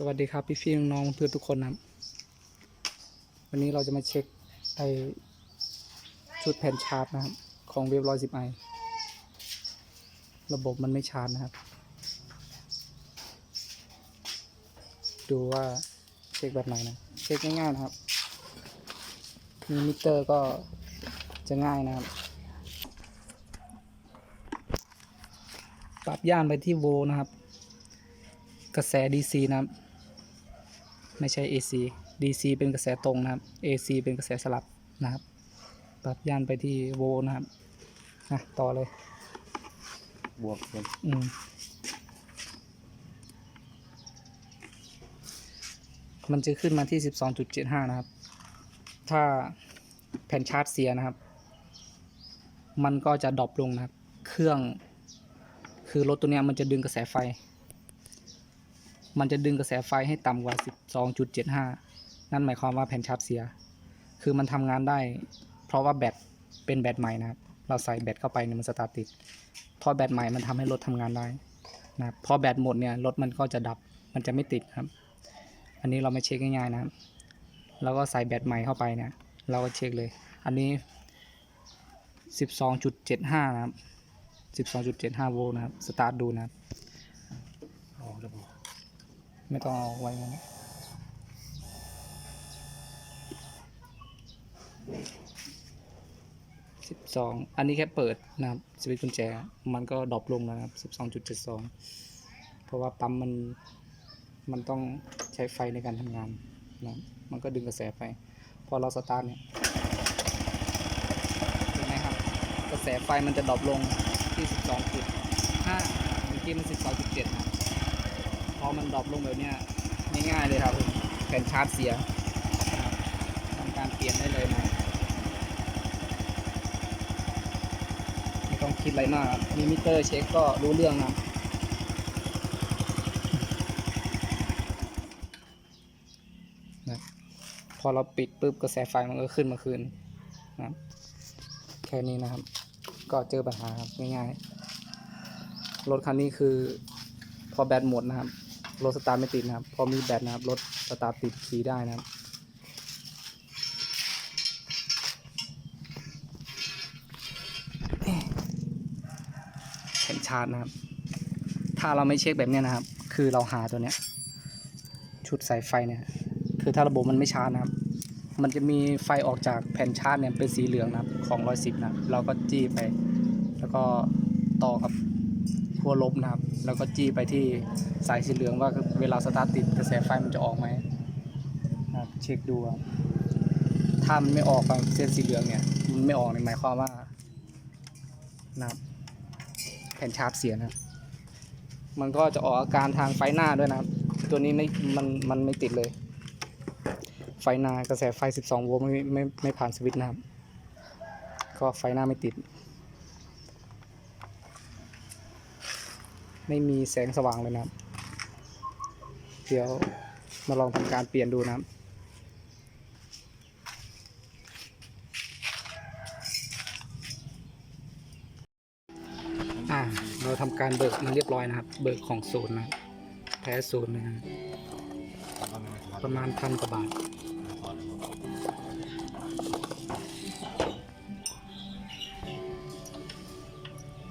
สวัสดีครับพี่พี่น้องเพื่อนทุกคนนะครับวันนี้เราจะมาเช็คไอชุดแผ่นชาร์จนะครับ ของเว็บร้อยสิบไอระบบมันไม่ชาร์จนะครับ ดูว่าเช็คแบบไหนนะ เช็คง่ายๆนะครับ มีมิเตอร์ก็จะง่ายนะครับ ปรับย่านไปที่โวล์นะครับกระแส DC นะครับ ไม่ใช่ AC DC เป็นกระแสตรงนะครับ AC เป็นกระแสสลับนะครับ ปรับย่านไปที่โวลต์นะครับนะต่อเลย บวกเป็นอืมมันจะขึ้นมาที่ 12.75 นะครับ ถ้าแผ่นชาร์จเสียนะครับ มันก็จะดรอปลงนะครับ เครื่อง คือรถตัวเนี้ยมันจะดึงกระแสไฟ มันจะดึงกระแสไฟให้ต่ำกว่า 12.75 นั่นหมายความว่าแผ่นชาร์จเสีย คือมันทำงานได้ เพราะว่าแบตเป็นแบตใหม่นะครับ เราใส่แบตเข้าไปเนี่ยมันสตาร์ติด พอแบตใหม่มันทำให้รถทำงานได้นะพอแบตหมดเนี่ยรถมันก็จะดับ มันจะไม่ติดครับ อันนี้เราไม่เช็คง่ายๆนะครับเราก็ใส่แบตใหม่เข้าไปเนี่ย เราก็เช็คเลย อันนี้ 12.75 นะครับ 12.75 โวลต์นะครับ สตาร์ทดูนะครับ ไม่ต้องเอาไว้งั้นสิบสองอันนี้แค่เปิดนะครับสวิตช์กุญแจ มันก็ดรอปลงแล้วนะครับสิบสองจุดเจ็ดสองเพราะว่าปั๊มมัน มันต้องใช้ไฟในการทำงานนะมันก็ดึงกระแสไฟ พอเราสตาร์ทเนี่ยเห็นไหมครับ กระแสไฟมันจะดรอปลงที่สิบสองจุดห้าเมื่อกี้มันสิบสองจุดเจ็ดนะ พอมันดรอปลงแบบนี้ยง่ายๆเลยครับแผ่นชาร์จเสียทำการเปลี่ยนได้เลยนะไม่ต้องคิดอะไรมากมีมิเตอร์เช็คก็รู้เรื่องนะนะพอเราปิดปุ๊บกระแสไฟมันก็ขึ้นมาคืนนะแค่นี้นะครับ ก็เจอปัญหาครับง่ายๆรถคันนี้คือพอแบตหมดนะครับ รถสตาร์ทไม่ติดนะครับ พอมีแบตนะครับ รถสตาร์ทติดขี่ได้นะครับ แผ่นชาร์จนะครับ ถ้าเราไม่เช็คแบบนี้นะครับ คือเราหาตัวเนี้ย ชุดสายไฟเนี่ย คือถ้าระบบมันไม่ชาร์จนะครับ มันจะมีไฟออกจากแผ่นชาร์จเนี่ยเป็นสีเหลืองนะครับ ของร้อยสิบนะ เราก็จี้ไป แล้วก็ต่อกับ ขั้วลบนะครับ แล้วก็จี้ไปที่สายสีเหลืองว่าเวลาสตาร์ทติดกระแสไฟมันจะออกไหมนะครับเช็คดูครับถ้ามันไม่ออกกับเส้นสีเหลืองเนี่ยมันไม่ออกในหมายความว่านะครับแผ่นชาร์จเสียนะมันก็จะออกอาการทางไฟหน้าด้วยนะครับ ตัวนี้ไม่มันมันไม่ติดเลย ไฟหน้ากระแสไฟ 12 โวลต์ไม่ไม่ไม่ผ่านสวิตช์นะครับ ก็ไฟหน้าไม่ติด ไม่มีแสงสว่างเลยนะครับ เดี๋ยวมาลองทำการเปลี่ยนดูนะครับอ่าเราทำการเบิกมาเรียบร้อยนะครับ เบิกของศูนย์นะแท้ศูนย์นะครับประมาณพันกว่าบาท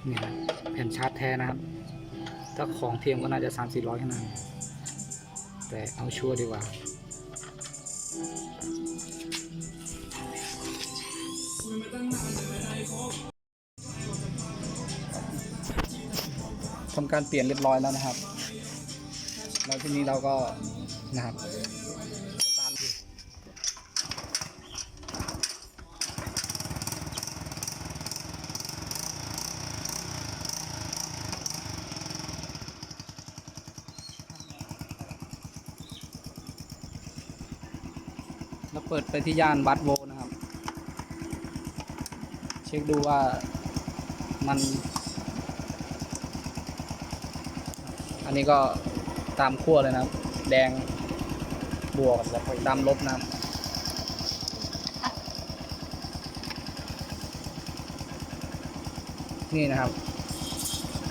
นี่นะแผ่นชาร์จแท้นะครับ ถ้าของเทียมก็น่าจะสามสี่ร้อยขนาดแต่เอาชัวร์ดีกว่าทำการเปลี่ยนเรียบร้อยแล้วนะครับ แล้วทีนี้เราก็นะครับสตาร์ทดูแล้ว เปิดไปที่ย่านวัดโวนะครับ เช็คดูว่ามัน อันนี้ก็ตามขั้วเลยนะครับ แดงบวกแล้วก็ดำลบนะครับนี่นะครับ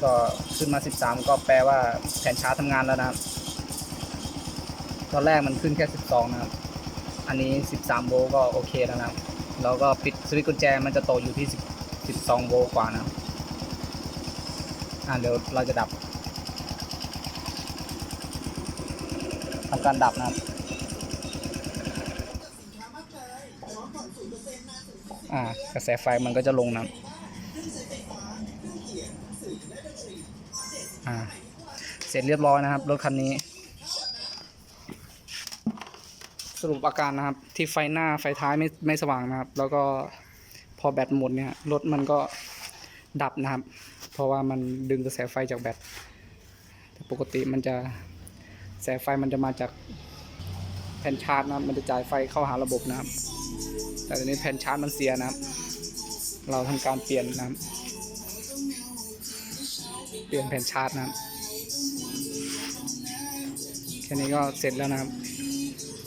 ก็ขึ้นมา 13 ก็แปลว่าแผนช้าทำงานแล้วนะครับ ตอนแรกมันขึ้นแค่ 12 นะครับ อันนี้ 13 โวลต์ก็โอเคแล้วนะครับแล้วก็ปิดสวิตช์กุญแจมันจะโตอยู่ที่ 12 โวลต์กว่านะอ่าเดี๋ยวเราจะดับทำการดับนะครับอ่ากระแสไฟมันก็จะลงนะอ่าเสร็จเรียบร้อยนะครับรถคันนี้ ส รุปอาการนะครับ ที่ไฟหน้าไฟท้ายไม่ไม่สว่างนะครับ แล้วก็พอแบตหมดเนี่ยรถมันก็ดับนะครับ เพราะว่ามันดึงกระแสไฟจากแบตแต่ปกติมันจะแสไฟมันจะมาจากแผ่นชาร์จนะครับ มันจะจ่ายไฟเข้าหาระบบนะครับ แต่ตอนนี้แผ่นชาร์จมันเสียนะครับ เราทำการเปลี่ยนนะครับ เปลี่ยนแผ่นชาร์จนะครับแค่นี้ก็เสร็จแล้วนะครับ